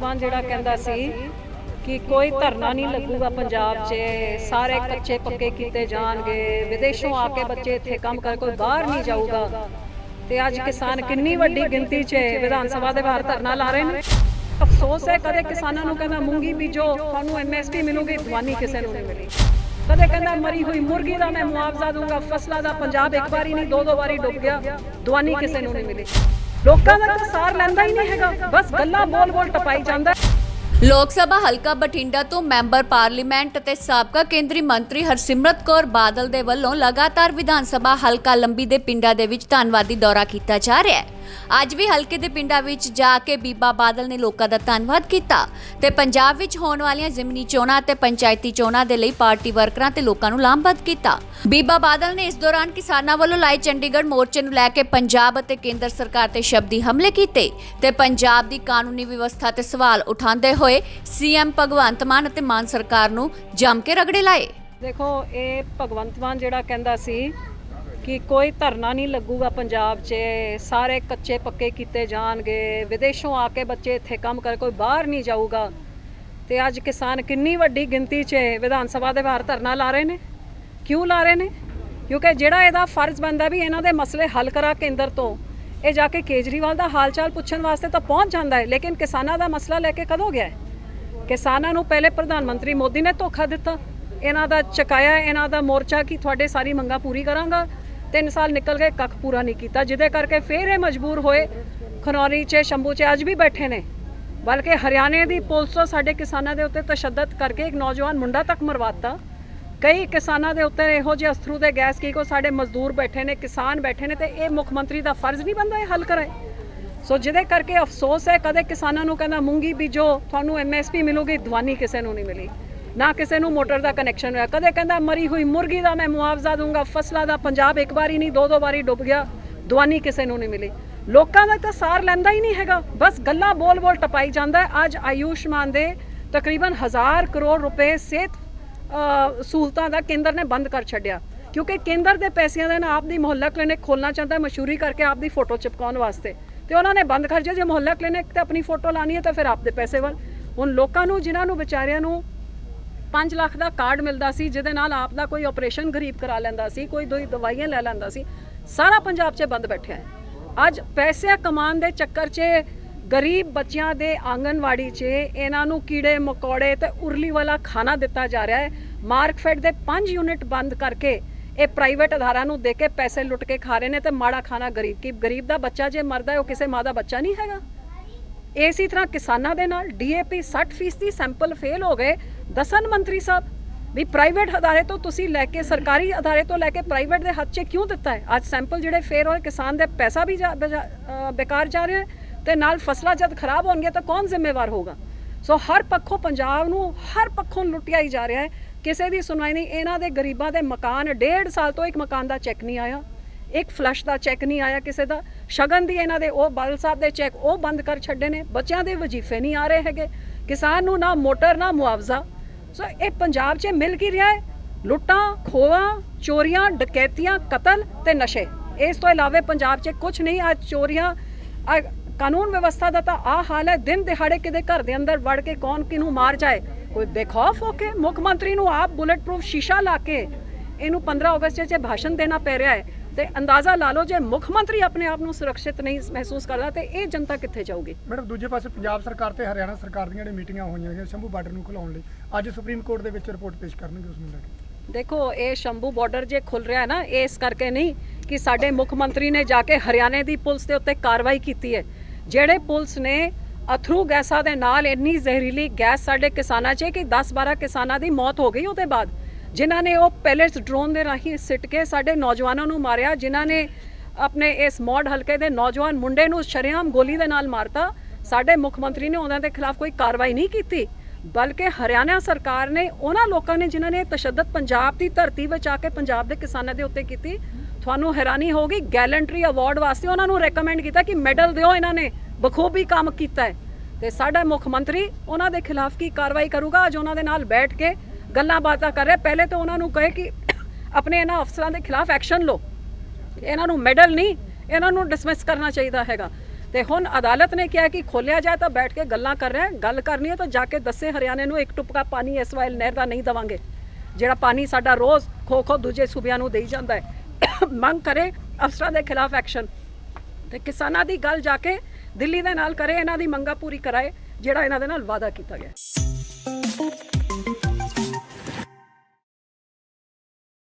ਮਾਨ ਜਿਹੜਾ ਕਹਿੰਦਾ ਸੀ ਕਿ ਕੋਈ ਧਰਨਾ ਨਹੀਂ ਲੱਗੂਗਾ ਪੰਜਾਬ 'ਚ, ਸਾਰੇ ਕੱਚੇ ਪੱਕੇ ਕੀਤੇ ਜਾਣਗੇ, ਵਿਦੇਸ਼ੋਂ ਆ ਕੇ ਬੱਚੇ ਇੱਥੇ ਕੰਮ ਕਰ ਕੋਈ ਬਾਹਰ ਨਹੀਂ ਜਾਊਗਾ। ਤੇ ਅੱਜ ਕਿਸਾਨ ਕਿੰਨੀ ਵੱਡੀ ਗਿਣਤੀ 'ਚ ਵਿਧਾਨ ਸਭਾ ਦੇ ਬਾਹਰ ਧਰਨਾ ਲਾ ਰਹੇ ਨੇ। ਅਫਸੋਸ ਹੈ, ਕਦੇ ਕਿਸਾਨਾਂ ਨੂੰ ਕਹਿੰਦਾ ਮੂੰਗੀ ਬੀਜੋ, ਤੁਹਾਨੂੰ ਐਮਐਸਪੀ ਮਿਲੂਗੀ ਦਵਾਨੀ ਕਿਸੇ ਨੂੰ ਨਹੀਂ ਮਿਲੀ। ਕਦੇ ਕਹਿੰਦਾ ਮਰੀ ਹੋਈ ਮੁਰਗੀ ਦਾ ਮੈਂ ਮੁਆਵਜ਼ਾ ਦੂੰਗਾ ਫਸਲਾਂ ਦਾ ਪੰਜਾਬ ਇੱਕ ਵਾਰੀ ਨਹੀਂ ਦੋ ਦੋ ਵਾਰੀ ਡੁੱਬ ਗਿਆ ਦਵਾਨੀ ਕਿਸੇ ਨੂੰ ਨਹੀਂ ਮਿਲੀ। ਲੋਕਾਂ ਦਾ ਸਾਰ ਲੈਂਦਾ ਹੀ ਨਹੀਂ ਹੈਗਾ। ਬਸ ਗੱਲਾਂ ਬੋਲ ਬੋਲ ਟਪਾਈ ਜਾਂਦਾ। ਲੋਕ ਸਭਾ ਹਲਕਾ ਬਠਿੰਡਾ ਤੋਂ ਮੈਂਬਰ ਪਾਰਲੀਮੈਂਟ ਅਤੇ ਸਾਬਕਾ ਕੇਂਦਰੀ ਮੰਤਰੀ ਹਰਸਿਮਰਤ ਕੌਰ ਬਾਦਲ ਦੇ ਵੱਲੋਂ ਲਗਾਤਾਰ ਵਿਧਾਨ ਸਭਾ ਹਲਕਾ ਲੰਬੀ ਦੇ ਪਿੰਡਾਂ ਦੇ ਵਿੱਚ ਧੰਨਵਾਦੀ ਦੌਰਾ ਕੀਤਾ ਜਾ ਰਿਹਾ ਹੈ। ਅੱਜ ਵੀ ਹਲਕੇ ਦੇ ਪਿੰਡਾਂ ਵਿੱਚ ਜਾ ਕੇ ਬੀਬਾ ਬਾਦਲ ਨੇ ਲੋਕਾਂ ਦਾ ਧੰਨਵਾਦ ਕੀਤਾ ਤੇ ਪੰਜਾਬ ਵਿੱਚ ਹੋਣ ਵਾਲੀਆਂ ਜ਼ਿਮਨੀ ਚੋਣਾਂ ਅਤੇ ਪੰਚਾਇਤੀ ਚੋਣਾਂ ਦੇ ਲਈ ਪਾਰਟੀ ਵਰਕਰਾਂ ਤੇ ਲੋਕਾਂ ਨੂੰ ਲਾਮਬੱਧ ਕੀਤਾ। ਬੀਬਾ ਬਾਦਲ ਨੇ ਇਸ ਦੌਰਾਨ ਕਿਸਾਨਾਂ ਵੱਲੋਂ ਲਾਏ ਚੰਡੀਗੜ੍ਹ ਮੋਰਚੇ ਨੂੰ ਲੈ ਕੇ ਪੰਜਾਬ ਅਤੇ ਕੇਂਦਰ ਸਰਕਾਰ ਤੇ ਸ਼ਬਦੀ ਹਮਲੇ ਕੀਤੇ ਤੇ ਪੰਜਾਬ ਦੀ ਕਾਨੂੰਨੀ ਵਿਵਸਥਾ ਤੇ ਸਵਾਲ ਉਠਾਉਂਦੇ ਹੋਏ ਸੀਐਮ ਭਗਵੰਤ ਮਾਨ ਅਤੇ ਮਾਨ ਸਰਕਾਰ ਨੂੰ ਜੰਮ ਕੇ ਰਗੜੇ ਲਾਏ। ਦੇਖੋ, ਇਹ ਭਗਵੰਤ ਮਾਨ ਜਿਹੜਾ ਕਹਿੰਦਾ ਸੀ ਕਿ ਕੋਈ ਧਰਨਾ ਨਹੀਂ ਲੱਗੂਗਾ ਪੰਜਾਬ 'ਚ, ਸਾਰੇ ਕੱਚੇ ਪੱਕੇ ਕੀਤੇ ਜਾਣਗੇ, ਵਿਦੇਸ਼ੋਂ ਆ ਕੇ ਬੱਚੇ ਇੱਥੇ ਕੰਮ ਕਰ, ਕੋਈ ਬਾਹਰ ਨਹੀਂ ਜਾਊਗਾ। ਤੇ ਅੱਜ ਕਿਸਾਨ ਕਿੰਨੀ ਵੱਡੀ ਗਿਣਤੀ 'ਚ ਵਿਧਾਨ ਸਭਾ ਦੇ ਬਾਹਰ ਧਰਨਾ ਲਾ ਰਹੇ ਨੇ? ਕਿਉਂ ਲਾ ਰਹੇ ਨੇ? ਕਿਉਂਕਿ ਜਿਹੜਾ ਇਹਦਾ ਫਰਜ਼ ਬਣਦਾ ਵੀ ਇਹਨਾਂ ਦੇ ਮਸਲੇ ਹੱਲ ਕਰਾ ਕੇਂਦਰ ਤੋਂ, ਇਹ ਜਾ ਕੇ ਕੇਜਰੀਵਾਲ ਦਾ ਹਾਲ ਚਾਲ ਪੁੱਛਣ ਵਾਸਤੇ ਤਾਂ ਪਹੁੰਚ ਜਾਂਦਾ ਹੈ, ਲੇਕਿਨ ਕਿਸਾਨਾਂ ਦਾ ਮਸਲਾ ਲੈ ਕੇ ਕਦੋਂ ਗਿਆ ਕਿਸਾਨਾਂ ਨੂੰ ਪਹਿਲੇ ਪ੍ਰਧਾਨ ਮੰਤਰੀ ਮੋਦੀ ਨੇ ਧੋਖਾ ਦਿੱਤਾ। ਇਹਨਾਂ ਦਾ ਚਕਾਇਆ, ਇਹਨਾਂ ਦਾ ਮੋਰਚਾ ਕਿ ਤੁਹਾਡੇ ਸਾਰੀ ਮੰਗਾਂ ਪੂਰੀ ਕਰਾਂਗਾ? ਤਿੰਨ ਸਾਲ ਨਿਕਲ ਗਏ, ਕੱਖ ਪੂਰਾ ਨਹੀਂ ਕੀਤਾ। ਜਿਹਦੇ ਕਰਕੇ ਫੇਰ ਇਹ ਮਜਬੂਰ ਹੋਏ, ਖਨੌਰੀ 'ਚ, ਸ਼ੰਭੂ 'ਚ, ਅੱਜ ਵੀ ਬੈਠੇ ਨੇ। ਬਲਕਿ ਹਰਿਆਣੇ ਦੀ ਪੁਲਿਸ ਤੋਂ ਸਾਡੇ ਕਿਸਾਨਾਂ ਦੇ ਉੱਤੇ ਤਸ਼ੱਦਦ ਕਰਕੇ ਇੱਕ ਨੌਜਵਾਨ ਮੁੰਡਾ ਤੱਕ ਮਰਵਾਤਾ। ਕਈ ਕਿਸਾਨਾਂ ਦੇ ਉੱਤੇ ਇਹੋ ਜਿਹੇ ਅਸਥਰੂ ਦੇ ਗੈਸ ਕੀ ਕੋ ਸਾਡੇ ਮਜ਼ਦੂਰ ਬੈਠੇ ਨੇ, ਕਿਸਾਨ ਬੈਠੇ ਨੇ ਤੇ ਇਹ ਮੁੱਖ ਮੰਤਰੀ ਦਾ ਫਰਜ਼ ਨਹੀਂ ਬਣਦਾ ਇਹ ਹੱਲ ਕਰਾਏ। ਸੋ ਜਿਹਦੇ ਕਰਕੇ ਅਫਸੋਸ ਹੈ, ਕਦੇ ਕਿਸਾਨਾਂ ਨੂੰ ਕਹਿੰਦਾ ਮੂੰਗੀ ਬੀਜੋ, ਤੁਹਾਨੂੰ ਐਮਐਸਪੀ ਮਿਲੂਗੀ, ਦਵਾਨੀ ਕਿਸੇ ਨੂੰ ਨਹੀਂ ਮਿਲੀ। ਨਾ ਕਿਸੇ ਨੂੰ ਮੋਟਰ ਦਾ ਕਨੈਕਸ਼ਨ ਹੋਇਆ। ਕਦੇ ਕਹਿੰਦਾ ਮਰੀ ਹੋਈ ਮੁਰਗੀ ਦਾ ਮੈਂ ਮੁਆਵਜ਼ਾ ਦੂੰਗਾ ਫਸਲਾਂ ਦਾ ਪੰਜਾਬ ਇੱਕ ਵਾਰੀ ਨਹੀਂ ਦੋ ਦੋ ਵਾਰੀ ਡੁੱਬ ਗਿਆ, ਦਵਾਨੀ ਕਿਸੇ ਨੂੰ ਨਹੀਂ ਮਿਲੀ। ਲੋਕਾਂ ਦਾ ਤਾਂ ਸਾਰ ਲੈਂਦਾ ਹੀ ਨਹੀਂ ਹੈਗਾ। ਬਸ ਗੱਲਾਂ ਬੋਲ ਬੋਲ ਟਪਾਈ ਜਾਂਦਾ ਅੱਜ ਆਯੁਸ਼ਮਾਨ ਦੇ ਤਕਰੀਬਨ 1000 ਕਰੋੜ ਰੁਪਏ ਸਿਹਤ ਸਹੂਲਤਾਂ ਦਾ ਕੇਂਦਰ ਨੇ ਬੰਦ ਕਰ ਛੱਡਿਆ। ਕਿਉਂਕਿ ਕੇਂਦਰ ਦੇ ਪੈਸਿਆਂ ਦੇ ਨਾਲ ਆਪਦੀ ਮੁਹੱਲਾ ਕਲੀਨਿਕ ਖੋਲਣਾ ਚਾਹੁੰਦਾ ਮਸ਼ਹੂਰੀ ਕਰਕੇ ਆਪਦੀ ਫੋਟੋ ਚਿਪਕਾਉਣ ਵਾਸਤੇ। ਤੇ ਉਹਨਾਂ ਨੇ ਬੰਦ ਕਰ ਜੇ ਮੁਹੱਲਾ ਕਲੀਨਿਕ ਤੇ ਆਪਣੀ ਫੋਟੋ ਲਾਣੀ ਹੈ ਤਾਂ ਫਿਰ ਆਪਦੇ ਪੈਸੇ ਵੱਲ। ਹੁਣ ਲੋਕਾਂ ਨੂੰ, ਜਿਨ੍ਹਾਂ ਨੂੰ ਵਿਚਾਰਿਆਂ ਨੂੰ 5 ਲੱਖ ਦਾ ਕਾਰਡ ਮਿਲਦਾ ਸੀ, ਜਿਹਦੇ ਨਾਲ ਆਪ ਦਾ ਕੋਈ ਆਪਰੇਸ਼ਨ ਗਰੀਬ ਕਰਾ ਲੈਂਦਾ ਸੀ, ਕੋਈ ਦੋ ਦਵਾਈਆਂ ਲੈ ਲੈਂਦਾ ਸੀ। ਸਾਰਾ ਪੰਜਾਬ 'ਚ ਬੰਦ ਬੈਠਿਆ ਹੈ। ਅੱਜ ਪੈਸੇ ਕਮਾਉਣ ਦੇ ਚੱਕਰ 'ਚ ਗਰੀਬ ਬੱਚਿਆਂ ਦੇ ਆਂਗਨਵਾੜੀ 'ਚ ਇਹਨਾਂ ਨੂੰ ਕੀੜੇ, ਮਕੌੜੇ ਤੇ ਉਰਲੀ ਵਾਲਾ ਖਾਣਾ ਦਿੱਤਾ ਜਾ ਰਿਹਾ ਹੈ। ਮਾਰਕਫੈਡ ਦੇ 5 ਯੂਨਿਟ ਬੰਦ ਕਰਕੇ ਇਹ ਪ੍ਰਾਈਵੇਟ ਅਧਾਰਾਂ ਨੂੰ ਦੇ ਕੇ ਪੈਸੇ ਲੁੱਟ ਕੇ ਖਾ ਰਹੇ ਨੇ ਤੇ ਮਾੜਾ ਖਾਣਾ ਗਰੀਬ ਕੀ ਗਰੀਬ ਦਾ ਬੱਚਾ ਜੇ ਮਰਦਾ ਹੈ, ਉਹ ਕਿਸੇ ਮਾਂ ਦਾ ਬੱਚਾ ਨਹੀਂ ਹੈਗਾ। ਇਸੇ ਤਰ੍ਹਾਂ ਕਿਸਾਨਾਂ ਦੇ ਨਾਲ ਡੀਏਪੀ 60% ਦੀ ਸੈਂਪਲ ਫੇਲ ਹੋ ਗਏ। ਦਸਨ ਮੰਤਰੀ ਸਾਹਿਬ, ਵੀ ਪ੍ਰਾਈਵੇਟ ਅਦਾਰੇ ਤੋਂ ਤੁਸੀਂ ਲੈ ਕੇ ਸਰਕਾਰੀ ਅਦਾਰੇ ਤੋਂ ਲੈ ਕੇ ਪ੍ਰਾਈਵੇਟ ਦੇ ਹੱਥ 'ਚ ਕਿਉਂ ਦਿੱਤਾ ਹੈ? ਅੱਜ ਸੈਂਪਲ ਜਿਹੜੇ ਫੇਰ ਹੋਏ, ਕਿਸਾਨ ਦੇ ਪੈਸਾ ਵੀ ਜਾ- ਬਜਾ- ਬੇਕਾਰ ਜਾ ਰਿਹਾ ਹੈ ਤੇ ਨਾਲ ਫਸਲਾਂ ਜਦ ਖਰਾਬ ਹੋਣਗੀਆਂ ਤਾਂ ਕੌਣ ਜ਼ਿੰਮੇਵਾਰ ਹੋਗਾ ਸੋ ਹਰ ਪੱਖੋਂ ਪੰਜਾਬ ਨੂੰ ਹਰ ਪੱਖੋਂ ਲੁੱਟਿਆ ਹੀ ਜਾ ਰਿਹਾ ਹੈ। ਕਿਸੇ ਦੀ ਸੁਣਵਾਈ ਨਹੀਂ, ਇਹਨਾਂ ਦੇ ਗਰੀਬਾਂ ਦੇ ਮਕਾਨ ਡੇਢ ਸਾਲ ਤੋਂ ਇੱਕ ਮਕਾਨ ਦਾ ਚੈੱਕ ਨਹੀਂ ਆਇਆ, ਇੱਕ ਫਲਸ਼ ਦਾ ਚੈੱਕ ਨਹੀਂ ਆਇਆ ਕਿਸੇ ਦਾ, ਸ਼ਗਨ ਦੀ ਇਹਨਾਂ ਦੇ ਉਹ ਬਾਦਲ ਸਾਹਿਬ ਦੇ ਚੈੱਕ ਉਹ ਬੰਦ ਕਰ ਛੱਡੇ ਨੇ, ਬੱਚਿਆਂ ਦੇ ਵਜ਼ੀਫੇ ਨਹੀਂ ਆ ਰਹੇ ਹੈਗੇ, ਕਿਸਾਨ ਨੂੰ ਨਾ ਮੋਟਰ, ਨਾ ਮੁਆਵਜ਼ਾ। ਸੋ ਇਹ ਪੰਜਾਬ 'ਚ ਮਿਲ ਕੀ ਰਿਹਾ ਹੈ? ਲੁੱਟਾਂ, ਖੋਹਾਂ, ਚੋਰੀਆਂ, ਡਕੈਤੀਆਂ, ਕਤਲ ਤੇ ਨਸ਼ੇ। ਇਸ ਤੋਂ ਇਲਾਵਾ ਪੰਜਾਬ 'ਚ ਕੁਝ ਨਹੀਂ ਅੱਜ ਚੋਰੀਆਂ ਕਾਨੂੰਨ ਵਿਵਸਥਾ ਦਾ ਤਾਂ ਆ ਹਾਲ ਹੈ। ਦਿਨ ਦਿਹਾੜੇ ਕਿਤੇ ਘਰ ਦੇ ਅੰਦਰ ਵੜ ਕੇ ਕੌਣ ਕਿਹਨੂੰ ਮਾਰ ਜਾਏ? ਕੋਈ ਬੇਖੌਫ ਹੋ ਕੇ ਮੁੱਖ ਮੰਤਰੀ ਨੂੰ ਆਪ ਬੁਲੇਟ ਪ੍ਰੂਫ ਸ਼ੀਸ਼ਾ ਲਾ ਕੇ ਇਹਨੂੰ 15 ਅਗਸਤ 'ਚ ਭਾਸ਼ਣ ਦੇਣਾ ਪੈ ਰਿਹਾ ਹੈ। ਤੇ ਅੰਦਾਜ਼ਾ ਲਾ ਲਓ ਜੇ ਮੁੱਖ ਮੰਤਰੀ ਆਪਣੇ ਆਪ ਨੂੰ ਸੁਰੱਖਿਅਤ ਨਹੀਂ ਮਹਿਸੂਸ ਕਰਦਾ ਤੇ ਇਹ ਜਨਤਾ ਕਿੱਥੇ ਜਾਊਗੀ? ਮੈਡਮ ਦੂਜੇ ਪਾਸੇ ਪੰਜਾਬ ਸਰਕਾਰ ਤੇ ਹਰਿਆਣਾ ਸਰਕਾਰ ਦੀਆਂ ਜਿਹੜੀਆਂ ਮੀਟਿੰਗਾਂ ਹੋਈਆਂ ਨੇ ਸ਼ੰਭੂ ਬਾਰਡਰ ਨੂੰ ਖੁਲਾਉਣ ਲਈ ਅੱਜ ਸੁਪਰੀਮ ਕੋਰਟ ਦੇ ਵਿੱਚ ਰਿਪੋਰਟ ਪੇਸ਼ ਕਰਨਗੇ ਉਸ ਨੂੰ ਲੈ ਕੇ ਦੇਖੋ ਇਹ ਸ਼ੰਭੂ ਬਾਰਡਰ ਜੇ ਖੁੱਲ ਰਿਹਾ ਹੈ ਨਾ ਇਸ ਕਰਕੇ ਨਹੀਂ ਕਿ ਸਾਡੇ ਮੁੱਖ ਮੰਤਰੀ ਨੇ ਜਾ ਕੇ ਹਰਿਆਣੇ ਦੀ ਪੁਲਿਸ ਦੇ ਉੱਤੇ ਕਾਰਵਾਈ ਕੀਤੀ ਹੈ। ਜਿਹੜੇ ਪੁਲਿਸ ਨੇ ਅਥਰੂ ਗੈਸਾਂ ਦੇ ਨਾਲ ਇੰਨੀ ਜ਼ਹਿਰੀਲੀ ਗੈਸ ਸਾਡੇ ਕਿਸਾਨਾਂ 'ਚ ਕਿ 10-12 ਕਿਸਾਨਾਂ ਦੀ ਮੌਤ ਹੋ ਗਈ ਉਹਦੇ ਬਾਅਦ ਜਿਨ੍ਹਾਂ ਨੇ ਉਹ ਪੈਲੇਟਸ ਡਰੋਨ ਦੇ ਰਾਹੀਂ ਸਿੱਟ ਕੇ ਸਾਡੇ ਨੌਜਵਾਨਾਂ ਨੂੰ ਮਾਰਿਆ, ਜਿਨ੍ਹਾਂ ਨੇ ਆਪਣੇ ਇਸ ਮੌਡ ਹਲਕੇ ਦੇ ਨੌਜਵਾਨ ਮੁੰਡੇ ਨੂੰ ਸ਼ਰੇਆਮ ਗੋਲੀ ਦੇ ਨਾਲ ਮਾਰਤਾ। ਸਾਡੇ ਮੁੱਖ ਮੰਤਰੀ ਨੇ ਉਹਨਾਂ ਦੇ ਖਿਲਾਫ ਕੋਈ ਕਾਰਵਾਈ ਨਹੀਂ ਕੀਤੀ, ਬਲਕਿ ਹਰਿਆਣਾ ਸਰਕਾਰ ਨੇ ਉਹਨਾਂ ਲੋਕਾਂ ਨੇ ਜਿਨ੍ਹਾਂ ਨੇ ਤਸ਼ੱਦਦ ਪੰਜਾਬ ਦੀ ਧਰਤੀ ਵਿੱਚ ਆ ਕੇ ਪੰਜਾਬ ਦੇ ਕਿਸਾਨਾਂ ਦੇ ਉੱਤੇ ਕੀਤੀ। ਤੁਹਾਨੂੰ ਹੈਰਾਨੀ ਹੋਊਗੀ ਗੈਲੈਂਟਰੀ ਅਵਾਰਡ ਵਾਸਤੇ ਉਹਨਾਂ ਨੂੰ ਰეკਮੈਂਡ ਕੀਤਾ ਕਿ ਮੈਡਲ ਦਿਓ ਇਹਨਾਂ ਨੇ, ਬਖੂਬੀ ਕੰਮ ਕੀਤਾ ਹੈ। ਤੇ ਸਾਡਾ ਮੁੱਖ ਮੰਤਰੀ ਉਹਨਾਂ ਦੇ ਖਿਲਾਫ ਕੀ ਕਾਰਵਾਈ ਕਰੂਗਾ? ਅੱਜ ਉਹਨਾਂ ਦੇ ਨਾਲ ਬੈਠ ਕੇ ਗੱਲਾਂ ਬਾਤਾਂ ਕਰ ਰਿਹਾ। ਪਹਿਲੇ ਤਾਂ ਉਹਨਾਂ ਨੂੰ ਕਹੇ ਕਿ ਆਪਣੇ ਇਹਨਾਂ ਅਫਸਰਾਂ ਦੇ ਖਿਲਾਫ ਐਕਸ਼ਨ ਲਓ। ਇਹਨਾਂ ਨੂੰ ਮੈਡਲ ਨਹੀਂ, ਇਹਨਾਂ ਨੂੰ ਡਿਸਮਿਸ ਕਰਨਾ ਚਾਹੀਦਾ ਹੈਗਾ। ਤੇ ਹੁਣ ਅਦਾਲਤ ਨੇ ਕਿਹਾ ਕਿ ਖੋਲਿਆ ਜਾਏ ਤਾਂ ਬੈਠ ਕੇ ਗੱਲਾਂ ਕਰ ਰਹੇ ਗੱਲ ਕਰਨੀ ਹੈ ਤਾਂ ਜਾ ਕੇ ਦੱਸੇ ਹਰਿਆਣੇ ਨੂੰ ਇੱਕ ਟੁਪਕਾ ਪਾਣੀ ਇਸ ਵਾਇਲ ਨਹਿਰ ਦਾ ਨਹੀਂ ਦਵਾਂਗੇ। ਜਿਹੜਾ ਪਾਣੀ ਸਾਡਾ ਰੋਜ਼ ਖੋ ਖੋ ਦੂਜੇ ਸੂਬਿਆਂ ਨੂੰ ਦੇਈ ਜਾਂਦਾ ਹੈ। ਮੰਗ ਕਰੇ ਅਫਸਰਾਂ ਦੇ ਖਿਲਾਫ ਐਕਸ਼ਨ। ਤੇ ਕਿਸਾਨਾਂ ਦੀ ਗੱਲ ਜਾ ਕੇ ਦਿੱਲੀ ਦੇ ਨਾਲ ਕਰੇ, ਇਹਨਾਂ ਦੀ ਮੰਗਾਂ ਪੂਰੀ ਕਰਾਏ, ਜਿਹੜਾ ਇਹਨਾਂ ਦੇ ਨਾਲ ਵਾਅਦਾ ਕੀਤਾ ਗਿਆ।